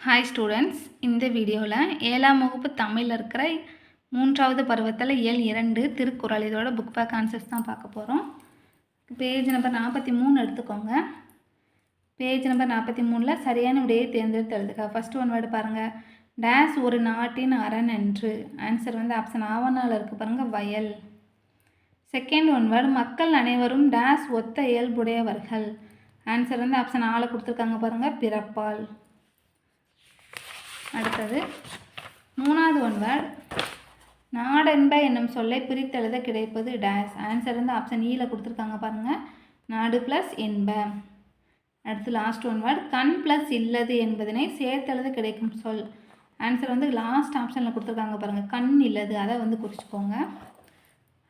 Hi students இந்த வீடியோவில் ஏழாம் வகுப்பு தமிழில் இருக்கிற மூன்றாவது பருவத்தில் ஏழ் இரண்டு திருக்குறள் இதோட புக் பேக் கான்செப்ட்ஸ் தான் பார்க்க போகிறோம் பேஜ் நம்பர் நாற்பத்தி மூணு எடுத்துக்கோங்க. பேஜ் நம்பர் நாற்பத்தி மூணில் சரியான விடையை தேர்ந்தெடுத்து எழுதுக. ஃபஸ்ட்டு ஒன் வேர்டு பாருங்கள் டேஸ் ஒரு நாட்டின் அரண் என்று. ஆன்சர் வந்து ஆப்ஷன் ஆவணால் இருக்குது பாருங்கள் வயல். செகண்ட் ஒன் வேர்டு மக்கள் அனைவரும் டேஸ் ஒத்த இயல்புடையவர்கள். ஆன்சர் வந்து ஆப்ஷன் ஆளை கொடுத்துருக்காங்க பாருங்கள் பிறப்பால். அடுத்தது மூணாவது ஒன் வேர்ட் நாடென்ப என்னும் சொல்லை பிரித்தெழுத கிடைப்பது டேஸ் ஆன்சர் வந்து ஆப்ஷன் ஈல e கொடுத்துருக்காங்க பாருங்கள் நாடு ப்ளஸ் என்ப. அடுத்து லாஸ்ட் ஒன் வேர்ட் கண் ப்ளஸ் இல்லது என்பதனை சேர்த்தெழுத கிடைக்கும் சொல். ஆன்சர் வந்து லாஸ்ட் ஆப்ஷனில் கொடுத்துருக்காங்க பாருங்கள் கண் இல்லது. அதை வந்து குறிச்சிக்கோங்க.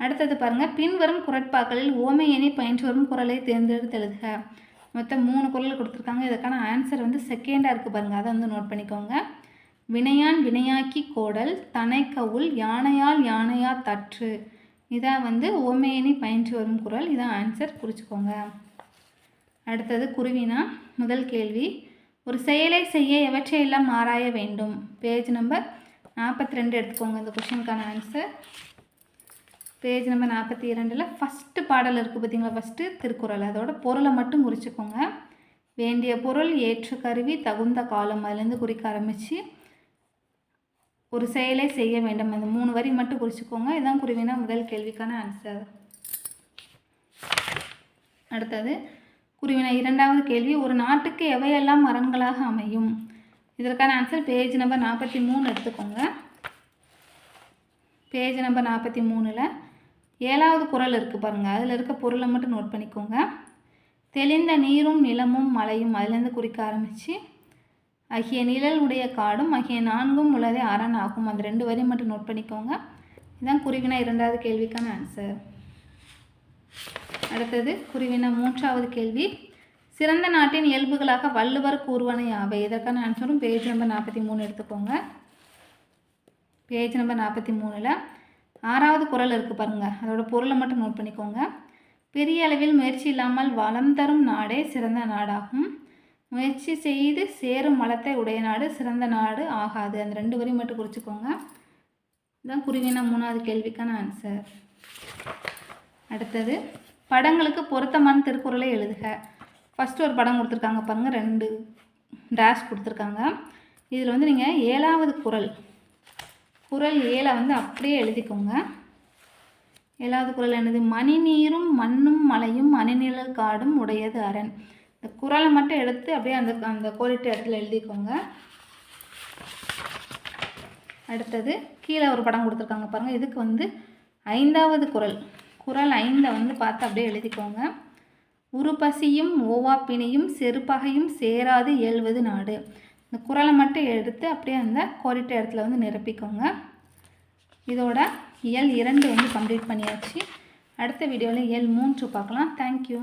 அடுத்தது பாருங்கள் பின்வரும் குரட்பாக்களில் ஓமையணி பயின்று வரும் குரலை தேர்ந்தெடுத்து எழுதுக. மொத்தம் மூணு குரல் கொடுத்துருக்காங்க. இதுக்கான ஆன்சர் வந்து செகண்டாக இருக்குது பாருங்கள் அதை வந்து நோட் பண்ணிக்கோங்க. வினையான் வினையாக்கி கோடல் தனைக்கவுள் யானையால் யானையா தற்று. இதான் வந்து ஓமையணி பயின்று வரும் குரல். இதான் ஆன்சர் குறிச்சிக்கோங்க. அடுத்தது குருவினா முதல் கேள்வி. ஒரு செயலை செய்ய எவற்றையெல்லாம் ஆராய வேண்டும்? பேஜ் நம்பர் நாற்பத்தி ரெண்டு எடுத்துக்கோங்க இந்த கொஷினுக்கான ஆன்சர் பேஜ் நம்பர் நாற்பத்தி இரண்டில் ஃபஸ்ட்டு பாடல் இருக்குது பார்த்தீங்களா? ஃபஸ்ட்டு திருக்குறள். அதோட பொருளை மட்டும் குறிச்சிக்கோங்க. வேண்டிய பொருள் ஏற்று கருவி தகுந்த காலம். அதுலேருந்து குறிக்க ஆரம்பித்து ஒரு செயலை செய்ய வேண்டும். அந்த மூணு வரி மட்டும் குறிச்சிக்கோங்க. இதான் குருவினா முதல் கேள்விக்கான ஆன்சர் அடுத்தது குருவினா இரண்டாவது கேள்வி ஒரு நாட்டுக்கு எவையெல்லாம் மரங்களாக அமையும்? இதற்கான ஆன்சர் பேஜ் நம்பர் நாற்பத்தி மூணு எடுத்துக்கோங்க. பேஜ் நம்பர் நாற்பத்தி மூணில் ஏழாவது குரல் இருக்குது பாருங்கள் அதில் இருக்க பொருளை மட்டும் நோட் பண்ணிக்கோங்க. தெளிந்த நீரும் நிலமும் மலையும் அதுலேருந்து குறிக்க ஆரம்பித்து ஆகிய நிழல் உடைய காடும் ஆகிய நான்கும் உள்ளதே அரண் ஆகும் அந்த ரெண்டு வரையும் மட்டும் நோட் பண்ணிக்கோங்க. இதுதான் குருவினா இரண்டாவது கேள்விக்கான ஆன்சர் அடுத்தது குருவினா மூன்றாவது கேள்வி. சிறந்த நாட்டின் இயல்புகளாக வள்ளுவர் கூறுவனை ஆவை இதற்கான ஆன்சரும் பேஜ் நம்பர் நாற்பத்தி மூணு எடுத்துக்கோங்க. பேஜ் நம்பர் நாற்பத்தி மூணில் ஆறாவது குரல் இருக்குது பாருங்கள் அதோட பொருளை மட்டும் நோட் பண்ணிக்கோங்க. பெரிய அளவில் முயற்சி இல்லாமல் வளம் தரும் நாடே சிறந்த நாடாகும். முயற்சி செய்து சேரும் மலத்தை உடைய நாடு சிறந்த நாடு ஆகாது. அந்த ரெண்டு வரையும் மட்டும் குறிச்சிக்கோங்க. இதுதான் குருவின மூணாவது கேள்விக்கான ஆன்சர் அடுத்தது படங்களுக்கு பொருத்தமான திருக்குறளை எழுதுக. ஃபஸ்ட்டு ஒரு படம் கொடுத்துருக்காங்க பாருங்கள் ரெண்டு டேஷ் கொடுத்துருக்காங்க. இதில் வந்து நீங்கள் ஏழாவது குரல் குரல் ஏழை வந்து அப்படியே எழுதிக்கோங்க. ஏழாவது குரல் என்னது? மணி நீரும் மண்ணும் மலையும் மணிநிழல் காடும் உடையது அரண். இந்த குரலை மட்டும் எடுத்து அப்படியே அந்த அந்த கோடிட்ட இடத்துல எழுதிக்கோங்க. அடுத்தது கீழே ஒரு படம் கொடுத்துருக்காங்க பாருங்கள் இதுக்கு வந்து ஐந்தாவது குரல் குரல் ஐந்தை வந்து பார்த்து அப்படியே எழுதிக்கோங்க. உருபசியும் ஓவாப்பினியும் செருப்பகையும் சேராது இயல்வது நாடு. இந்த குரலை மட்டும் எடுத்து அப்படியே அந்த கோரிட்ட இடத்துல வந்து நிரப்பிக்கோங்க. இதோட இயல் இரண்டு வந்து கம்ப்ளீட் பண்ணியாச்சு. அடுத்த வீடியோவில் இயல் மூன்று பார்க்கலாம். தேங்க்யூ